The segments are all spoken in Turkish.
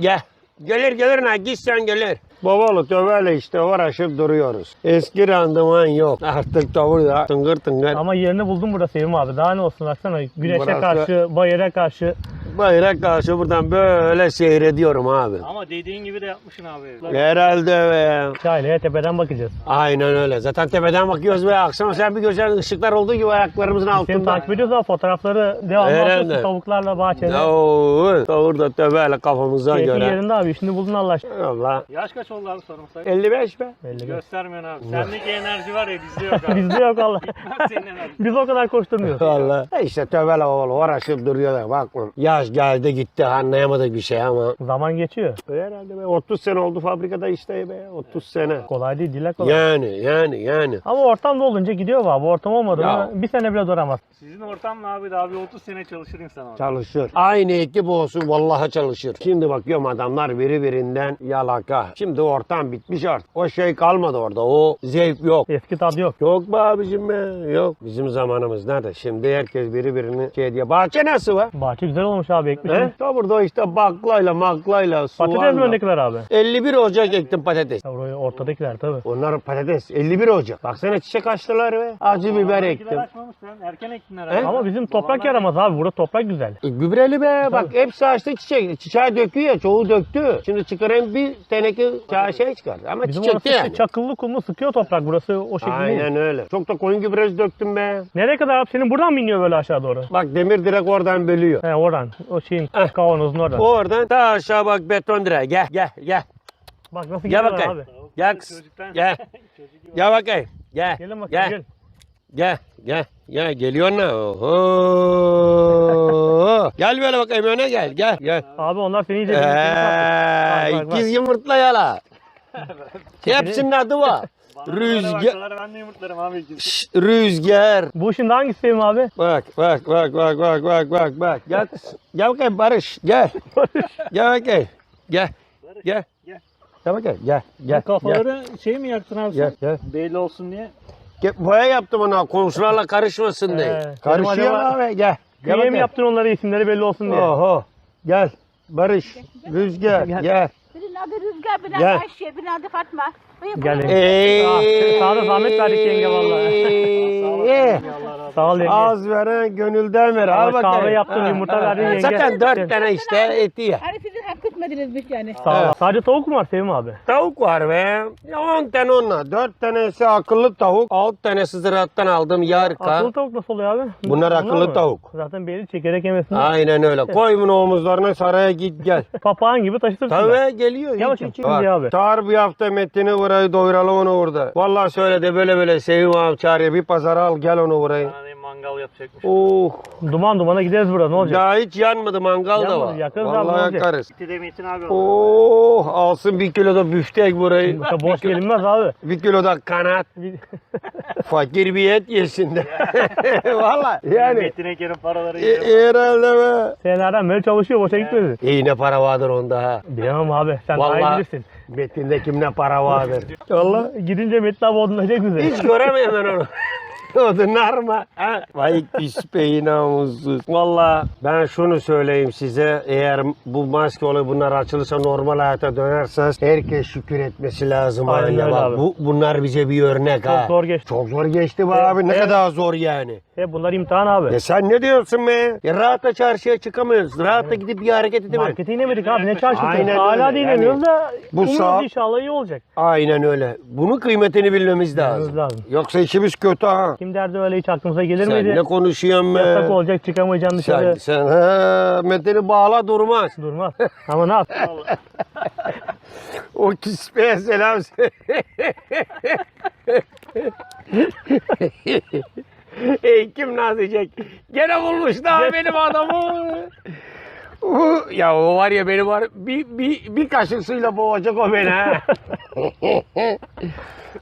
Gel. Gelir gelir ne gitsen gelir. Babalı tövbeyle işte uğraşıp duruyoruz. Eski randıman yok. Artık tavır da tıngır tıngır. Ama yerini buldum burada Sevim abi. Daha ne olsun baksana. Güneşe Burası- karşı, bayıra karşı. Bayrak karşı buradan böyle seyrediyorum abi. Ama dediğin gibi de yapmışsın abi. Herhalde be. Çaylaya tepeden bakacağız. Aynen öyle. Zaten tepeden bakıyoruz ve akşam sen bir güzel ışıklar olduğu gibi ayaklarımızın Seni altında. takip ediyoruz ama fotoğrafları devamlı Herhalde. atıyorsun tavuklarla bahçede. Oo, tavır da tövbeyle kafamıza Keyfin göre. yerinde abi. Şimdi buldun Allah aşkına. Allah. Yaş kaç oldu abi sorumsak? 55 be. Belli değil. Göstermiyorsun abi. Sendeki enerji var ya bizde yok abi. Bizde yok Allah. Biz o kadar koşturmuyoruz. Valla. İşte tövbeyle oğlu uğraşıp duruyorlar. Bak yaş geldi gitti anlayamadık bir şey ama. Zaman geçiyor. Herhalde be 30 sene oldu fabrikada işte be 30 sene. Kolay değil, dile kolay. Yani yani yani. Ama ortamda olunca gidiyor abi. Ortam olmadı Ya. mı bir sene bile duramaz. Sizin ortamla abi daha bir 30 sene çalışır insan abi. Çalışır. Aynı ekip olsun vallahi çalışır. Şimdi bakıyorum adamlar biri birinden yalaka. Şimdi ortam bitmiş artık. O şey kalmadı orada. O zevk yok. Eski tadı yok. Yok be abicim be. Yok. Bizim zamanımız nerede? Şimdi herkes biri birini şey diye. Bahçe nasıl var? Bahçe güzel olmuş abi ekmişsin. He? Ta burada işte baklayla maklayla Patates mi soğanla. öndekiler abi? 51 Ocak ektim patates. Ya Orayı ortadakiler tabii. Onlar patates 51 Ocak. Baksana çiçek açtılar be. Acı biber ektim. açmamış lan. Erken ektin He? herhalde. Ama bizim toprak yaramaz abi. Burada toprak güzel. E, gübreli be. Bak hepsi açtı çiçek. Çiçeği döküyor ya. Çoğu döktü. Şimdi çıkarayım bir teneke çay şey çıkar. Ama Bizim çiçekti orası işte yani. çakıllı kumlu sıkıyor toprak. Burası o şekilde değil. Aynen öyle. Çok da koyun gübresi döktüm be. Nereye kadar abi? Senin buradan mı iniyor böyle aşağı doğru? Bak demir direkt oradan bölüyor. He oradan. O şeyin Heh. kavanozun oradan. Oradan ta aşağı bak beton direğe. Gel gel gel. Bak nasıl Gel gidiyor bakayım. abi. Gel kız. Gel. Gel bakayım. Gel. Gelin bakayım Gel. gel. Gel. Gel. Gel. Geliyor ne? Oho. gel böyle bakayım öne gel. Gel. Gel. Abi onlar seni iyice Eee, ikiz yumurtla yala. Hepsinin adı var. Rüzgar. Ben de yumurtlarım abi. ikisi. Şşt, Rüzgar. Bu şimdi hangisi Sevim abi? Bak bak bak bak bak bak bak bak. Gel. Gel bakayım Barış. Gel. Gel bakayım. Gel. Gel. Gel. Gel bakayım. Gel. Gel. Kafaları şey mi yaktın abi Gel. sen? Gel. Belli olsun diye. Gel. Boya yaptım ona komşularla karışmasın diye. Ee, Karışıyor benim acaba- abi. Gel. Gel mi yaptın onları isimleri belli olsun diye? Oho. Gel. Barış. Rüzgar. Gel. Gel. Adı Rüzgar, Gel. adı Ayşe, birinin adı Fatma. Buyur, Gel. buyur. Eee. Sağ- sağda zahmet verdik yenge vallahi. Sağ ol yenge. Az veren gönülden ver. Al Ama bakayım. kahve yaptın, yumurta verdin yenge. Zaten dört tane işte eti ye. Hani hak etmedinizmiş yani. Sağ. Evet. Sadece tavuk mu var Sevim abi? Tavuk var be. Ya 10 tane onunla. 4 tanesi akıllı tavuk. 6 tanesi ziraattan aldım yarka. Akıllı tavuk nasıl oluyor abi? Bunlar akıllı mı? tavuk. Zaten belli çekerek yemesin. Aynen öyle. Koy bunu omuzlarına saraya git gel. Papağan gibi taşıtırsın. Tabii geliyor. Gel hiç bakayım, hiç. Bak, abi. Çağır bir hafta Metin'i burayı doyuralım onu burada. Vallahi söyledi böyle böyle Sevim abi çağırıyor. Bir pazara al gel onu burayı. Mangal yapacakmış. Oh. Duman dumana gideriz burada ne olacak? Daha hiç yanmadı mangal da Yanmadı, var. yakarız abi, ne Vallahi olacak? yakarız. Gitti de Metin abi. Oh alsın bir kilo da büftek burayı. Yoksa boş gelinmez abi. Bir kilo da kanat. Bir- Fakir bir et yesin de. Vallahi yani. Metin Eker'in paraları E, yiyor. herhalde be. Senelerden beri çalışıyor boşa gitmedi. İyi ne para vardır onda ha. Bilemem abi sen daha iyi Vallahi bilirsin. Metin'de kim ne para vardır. Vallahi Gidince Metin abi odunlayacak bizi. hiç göremiyorum ben onu. Odunlar mı? Ha? Vay pis beyi namussuz. Valla ben şunu söyleyeyim size. Eğer bu maske olayı bunlar açılırsa normal hayata dönerseniz herkes şükür etmesi lazım. Aynen haline. öyle Bak, abi. Bu, bunlar bize bir örnek Çok ha. zor geçti. Çok zor geçti be Evet, abi. Ne evet. kadar zor yani. Hep bunlar imtihan abi. Ya sen ne diyorsun be? Ya rahatla çarşıya çıkamıyoruz. Rahatla gidip bir hareket edemeyiz. Markete inemedik abi ne çarşısı. Aynen Hala öyle. da inemiyoruz da bu umuyoruz saat- inşallah iyi olacak. Aynen öyle. Bunun kıymetini bilmemiz lazım. Bilmemiz lazım. Yoksa işimiz kötü ha. Kim derdi öyle hiç aklımıza gelir Sen miydi? ne konuşuyorsun be? Yasak olacak çıkamayacaksın Sen, dışarı. sen ha, Metin'i bağla durmaz. Durmaz. Ama ne yap? O kispeye selam söyle. Ey kim nazlayacak? Gene bulmuş daha benim adamı. Ya o var ya benim var bir, bir, bir kaşık suyla boğacak o beni ha.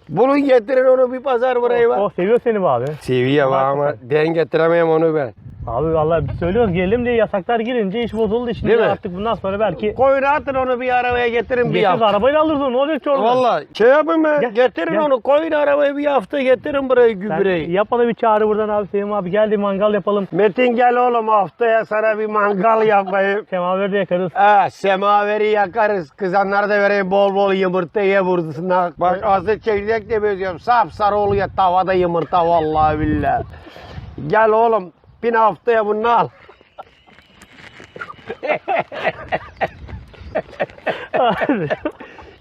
Bunu getirin onu bir pazar buraya o var. seviyor seni bu abi. Seviye var ama den getiremeyim onu ben. Abi vallahi biz söylüyoruz gelelim diye yasaklar girince iş bozuldu. Şimdi Değil mi? artık bundan sonra belki Koyun atın onu bir arabaya getirin bir hafta. arabayla alırız onu. Ne olacak ki orada? Vallahi şey yapın be. Gel, getirin gel. onu koyun arabaya bir hafta getirin buraya Sen gübreyi. yap bana bir çağrı buradan abi Sevim abi gel de mangal yapalım. Metin gel oğlum haftaya sana bir mangal yapayım. Semaver de yakarız. Ha, semaveri yakarız. Kızanlara da vereyim bol bol yumurta ye buradasına. Bak azı çekirdek de benziyorum. Sap sarı oluyor tavada yumurta vallahi billahi. Gel oğlum bin haftaya bunu al.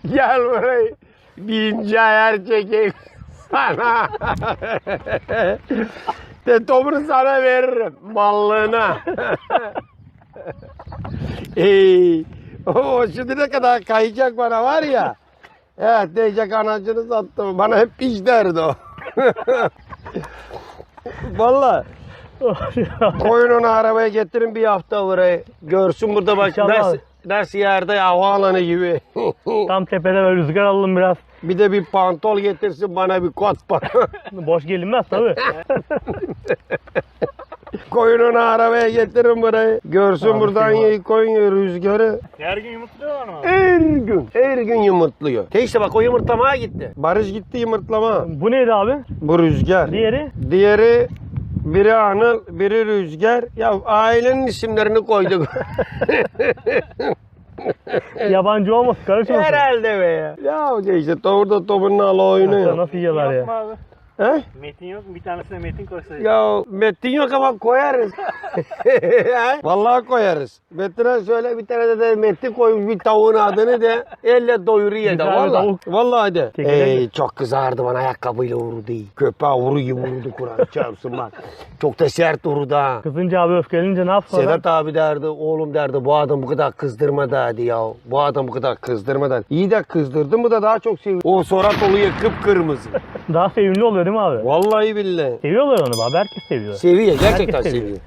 Gel buraya. Birinci ayar çekeyim sana. De tomunu sana veririm. Mallığına. Ey, o şimdi ne kadar kayacak bana var ya. Evet diyecek anacını sattım. Bana hep piş derdi o. Valla koyun onu arabaya getirin bir hafta buraya. Görsün burada bak İnşallah nasıl, abi. nasıl yerde havaalanı gibi. Tam tepede böyle rüzgar alalım biraz. bir de bir pantol getirsin bana bir kot bana. Boş gelinmez tabii. koyun onu arabaya getirin buraya. Görsün Abi, buradan şey var. iyi koyun rüzgarı. Her gün yumurtluyorlar mı? Her gün, her gün yumurtluyor. Te işte bak o yumurtlamaya gitti. Barış gitti yumurtlama. Bu neydi abi? Bu rüzgar. Diğeri? Diğeri biri Anıl, biri Rüzgar. Ya ailenin isimlerini koyduk. Yabancı olmasın karışmasın. Herhalde be ya. Ya işte orada topunu al Nasıl, oynuyor. nasıl yiyorlar ya? abi? He? Metin yok mu? Bir tanesine Metin koysaydı. Ya Metin yok ama koyarız. Vallahi koyarız. Metin'e söyle bir tane de, de Metin koymuş bir tavuğun adını de elle doyuruyor Bir da tane vallahi. Vallahi de. Ey, çok kızardı bana ayakkabıyla vurdu. Köpeğe vuru gibi vurdu Kur'an çarpsın bak. Çok da sert vurdu ha. Kızınca abi öfkelenince ne yapsın? Sedat abi derdi, oğlum derdi bu adam bu kadar kızdırma derdi ya. Bu adam bu kadar kızdırma derdi. İyi de kızdırdı mı da daha çok seviyor. O Sorat oluyor kıpkırmızı. Daha sevimli oluyor değil mi abi? Vallahi billahi. Seviyorlar onu abi. Herkes seviyor. Seviyor, gerçekten Herkes seviyor. seviyor.